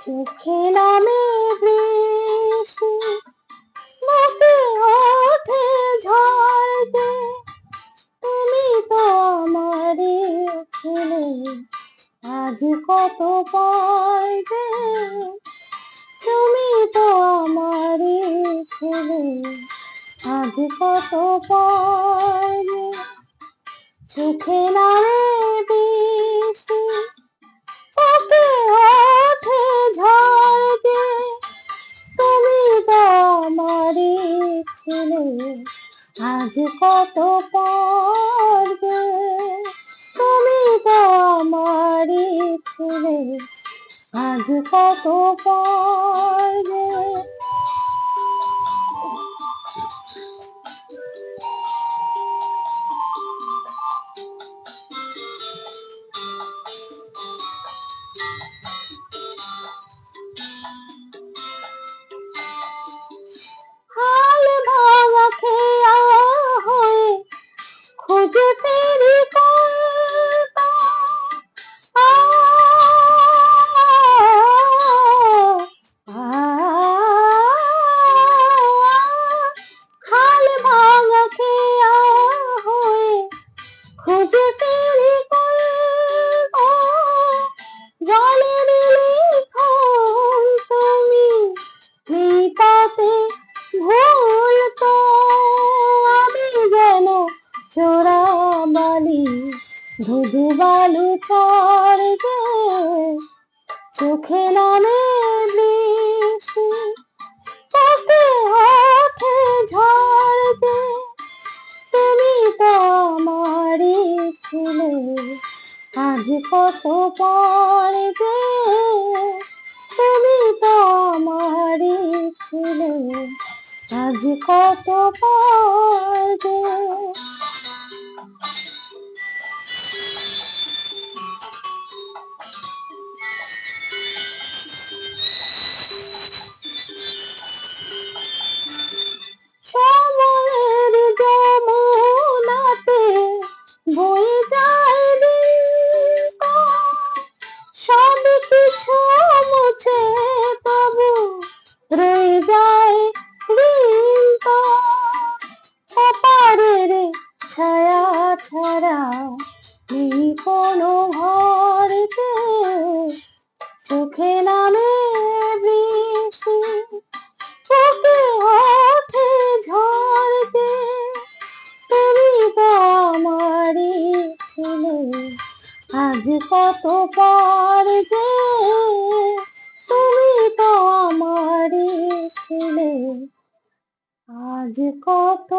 চোখে নামে বৃষ্টি মুখে ওঠে ঝড় যে, তুমি তো আমারই ছিলে আজ কত পর যে তুমি তো আমারই ছিলে আজ কত যে চোখে নামে ছিলে আজ কত পারবে? তুমি তো আমারই ছিলে। আজ কত পর বালি ধুধু বালু চড় গে চোখে নামে বৃষ্টি চোখে ওঠে ঝড় যে তুমি তো আমারই ছিলে, আজ কত পর যে তুমি তো আমারই ছিলে, আজ কত পর অপারের ছায়া ছাড়া নেই কোনো ঘরকে চোখে নামে বৃষ্টি চোখে ওঠে ঝড় যে তুমি তো আমারই ছিলে, আজ কত পর যে। তুমি তো আমারই ছিলে, আজ কত